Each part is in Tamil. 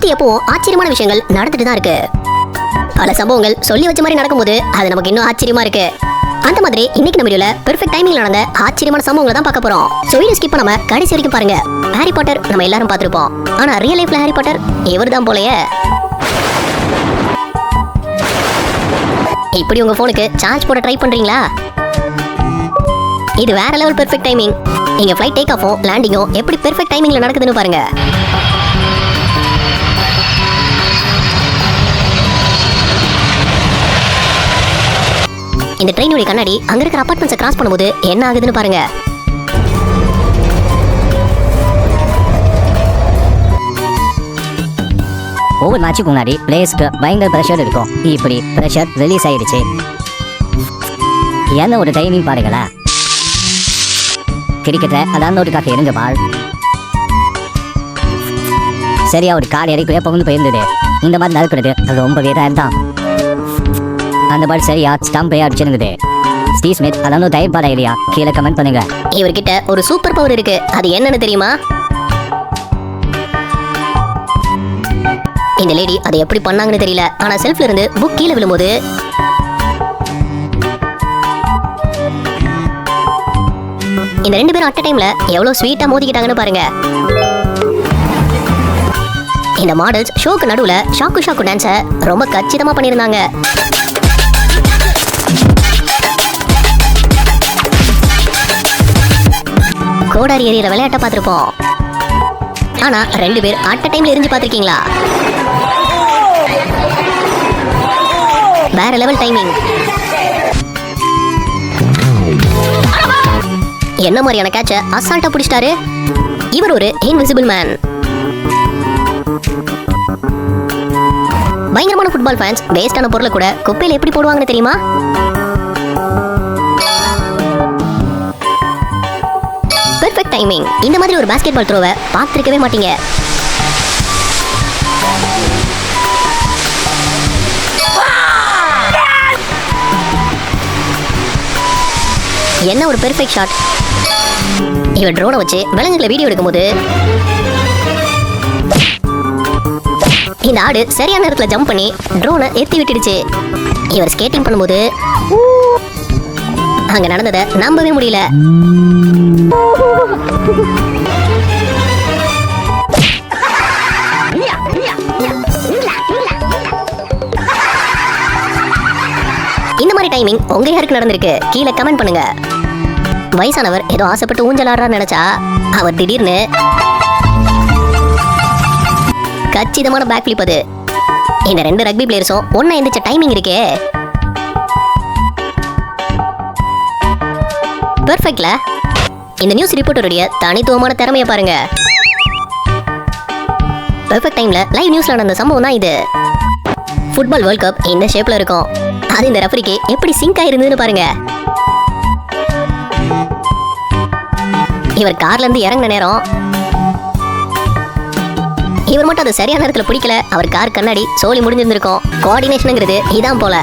சுத்தி எப்பவும் ஆச்சரியமான விஷயங்கள் நடந்துட்டு தான் இருக்கு. பல சம்பவங்கள் சொல்லி வச்ச மாதிரி நடக்கும்போது அது நமக்கு இன்னும் ஆச்சரியமா இருக்கு. அந்த மாதிரி இன்னைக்கு நம்ம வீடியோல பெர்ஃபெக்ட் டைமிங்ல நடந்த ஆச்சரியமான சம்பவங்களை தான் பார்க்க போறோம். ஸோ வீடியோ ஸ்கிப் பண்ணாம கடைசி வரைக்கும் பாருங்க. ஹாரி பாட்டர் நம்ம எல்லாரும் பார்த்திருப்போம். ஆனா ரியல் லைஃப்ல ஹாரி பாட்டர் இவர் தான் போலயே. இப்படி உங்க போனுக்கு சார்ஜ் போட ட்ரை பண்றீங்களா? இது வேற லெவல் பெர்ஃபெக்ட் டைமிங் நீங்க ஃப்ளைட் டேக் ஆஃபோ லேண்டிங்கோ எப்படி பெர்ஃபெக்ட் டைமிங்ல நடக்குதுன்னு பாருங்க. இந்த ட்ரெயினுடைய கண்ணாடி அங்க இருக்கிற அபார்ட்மெண்ட்ஸை கிராஸ் பண்ணும்போது என்ன ஆகுதுன்னு பாருங்க. ஒவ்வொரு மேட்சுக்கு முன்னாடி பிளேயர்ஸ்க்கு பயங்கர ப்ரெஷர் இருக்கும். இப்படி ப்ரெஷர் ரிலீஸ் ஆயிடுச்சு. என்ன ஒரு டைமிங் பாருங்களேன். கிரிக்கெட்ல அதான் ஒரு காக்க இருங்க பால். சரியா ஒரு கால் இடைக்குள்ளே பகுந்து போயிருந்தது. இந்த மாதிரி நடக்கிறது அது ரொம்பவே தான். அந்த பால் சரியா ஸ்டம்பே அடிச்சிருந்தது. ஸ்டீவ் ஸ்மித் அதான் ஒரு தயிர் பாடா இல்லையா கீழே கமெண்ட் பண்ணுங்க. இவர்கிட்ட ஒரு சூப்பர் பவர் இருக்கு. அது என்னன்னு தெரியுமா? இந்த லேடி அதை எப்படி பண்ணாங்கன்னு தெரியல. ஆனா செல்ஃப்ல இருந்து புக் கீழே விழும்போது இந்த ரெண்டு பேரும் அட் டைம்ல எவ்வளவு ஸ்வீட்டா மோதிக்கிட்டாங்கன்னு பாருங்க. இந்த மாடல்ஸ் ஷோக்கு நடுவுல ஷாக்கு ஷாக்கு டான்ஸ ரொம்ப கச்சிதமா பண்ணியிருந்தாங்க. கோடாரி எறிகிற விளையாட்டை பார்த்துருப்போம். ஆனா ரெண்டு பேர் அட் டைம்ல எரிஞ்சு பார்த்திருக்கீங்களா? வேற லெவல் டைமிங் என்ன மாதிரியான கேட்ச அசால்ட்டா பிடிச்சிட்டாரு? இவர் ஒரு இன்விசிபிள் மேன் பயங்கரமான ஃபுட்பால் ஃபேன்ஸ் வேஸ்டான பொருளை கூட குப்பையில் எப்படி போடுவாங்கன்னு தெரியுமா? டைமிங் இந்த மாதிரி ஒரு பாஸ்கெட் பால் த்ரோவை பார்த்துருக்கவே மாட்டீங்க. என்ன ஒரு பெர்ஃபெக்ட் ஷாட் இவர் ட்ரோனை வச்சு விலங்குகளை வீடியோ எடுக்கும்போது இந்த ஆடு சரியான நேரத்தில் ஜம்ப் பண்ணி ட்ரோனை ஏத்தி விட்டுடுச்சு. இவர் ஸ்கேட்டிங் பண்ணும்போது அங்க நடந்ததை நம்பவே முடியல. இந்த மாதிரி டைமிங் உங்க யாருக்கு நடந்திருக்கு? கீழே கமெண்ட் பண்ணுங்க. வயசானவர் ஏதோ ஆசைப்பட்டு ஊஞ்சலாடுறான்னு நினைச்சா அவர் திடீர்னு கச்சிதமான பேக் ஃபிளிப் அது. இந்த ரெண்டு ரக்பி பிளேயர்ஸும் ஒன்னா எந்திரிச்ச டைமிங் இருக்கே. பர்ஃபெக்ட்ல இந்த நியூஸ் ரிப்போர்ட்டருடைய தனித்துவமான திறமையை பாருங்க. பெர்ஃபெக்ட் டைம்ல லைவ் நியூஸ்ல நடந்த சம்பவம் தான் இது. ஃபுட்பால் வேர்ல்ட் கப் இந்த ஷேப்ல இருக்கும். அது இந்த ரெஃபரிக்கு எப்படி சிங்க் ஆயிருந்ததுன்னு பாருங்க. இவர் கார்ல இருந்து இறங்கின நேரம். இவர் மட்டும் அதை சரியான நேரத்தில் பிடிக்கல. அவர் கார் கண்ணாடி சோழி முடிஞ்சிருந்திருக்கும். கோஆர்டினேஷனுங்கிறது இதான் போல.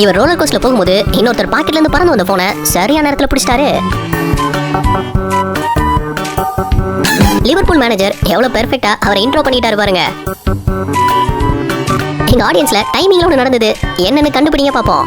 இவர் ரோலர் கோஸ்ட்ல போகும்போது இன்னொருத்தர் பாக்கெட்ல இருந்து பறந்து வந்த போனை சரியான நேரத்துல பிடிச்சிட்டாரு. லிவர்பூல் மேனேஜர் எவ்வளவு பெர்ஃபெக்ட்டா அவரை இன்ட்ரோ பண்ணிட்டாரு பாருங்க. எங்க ஆடியன்ஸ்ல டைமிங்ல ஒன்று நடந்தது. என்னன்னு கண்டுபிடிங்க பார்ப்போம்